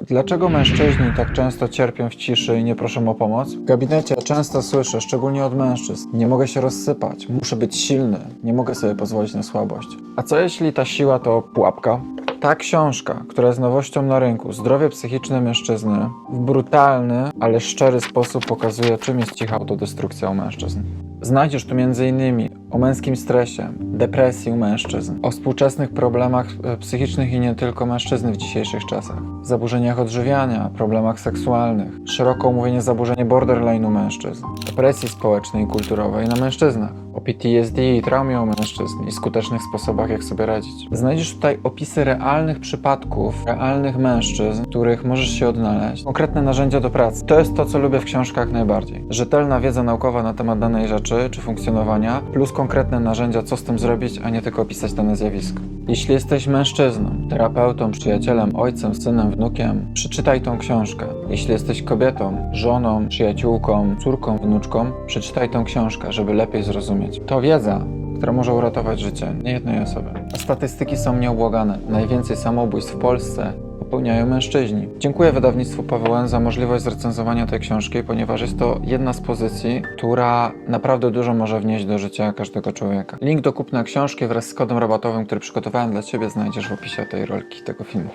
Dlaczego mężczyźni tak często cierpią w ciszy i nie proszą o pomoc? W gabinecie często słyszę, szczególnie od mężczyzn, nie mogę się rozsypać, muszę być silny, nie mogę sobie pozwolić na słabość. A co jeśli ta siła to pułapka? Ta książka, która jest nowością na rynku, Zdrowie psychiczne mężczyzny, w brutalny, ale szczery sposób pokazuje, czym jest cicha autodestrukcja u mężczyzn. Znajdziesz tu m.in. o męskim stresie, depresji u mężczyzn, o współczesnych problemach e, psychicznych i nie tylko mężczyzny w dzisiejszych czasach, zaburzeniach odżywiania, problemach seksualnych, szeroko omówienie zaburzenie borderline u mężczyzn, depresji społecznej i kulturowej na mężczyznach, o PTSD i traumie u mężczyzn i skutecznych sposobach, jak sobie radzić. Znajdziesz tutaj opisy realnych przypadków, realnych mężczyzn, których możesz się odnaleźć, konkretne narzędzia do pracy. To jest to, co lubię w książkach najbardziej. Rzetelna wiedza naukowa na temat danej rzeczy czy funkcjonowania, plus konkretne narzędzia, co z tym zrobić, a nie tylko opisać dane zjawisko. Jeśli jesteś mężczyzną, terapeutą, przyjacielem, ojcem, synem, wnukiem, przeczytaj tą książkę. Jeśli jesteś kobietą, żoną, przyjaciółką, córką, wnuczką, przeczytaj tą książkę, żeby lepiej zrozumieć. To wiedza, która może uratować życie niejednej osoby. Statystyki są nieubłagane. Najwięcej samobójstw w Polsce popełniają mężczyźni. Dziękuję wydawnictwu PWN za możliwość zrecenzowania tej książki, ponieważ jest to jedna z pozycji, która naprawdę dużo może wnieść do życia każdego człowieka. Link do kupna książki wraz z kodem rabatowym, który przygotowałem dla Ciebie znajdziesz w opisie tej rolki, tego filmu.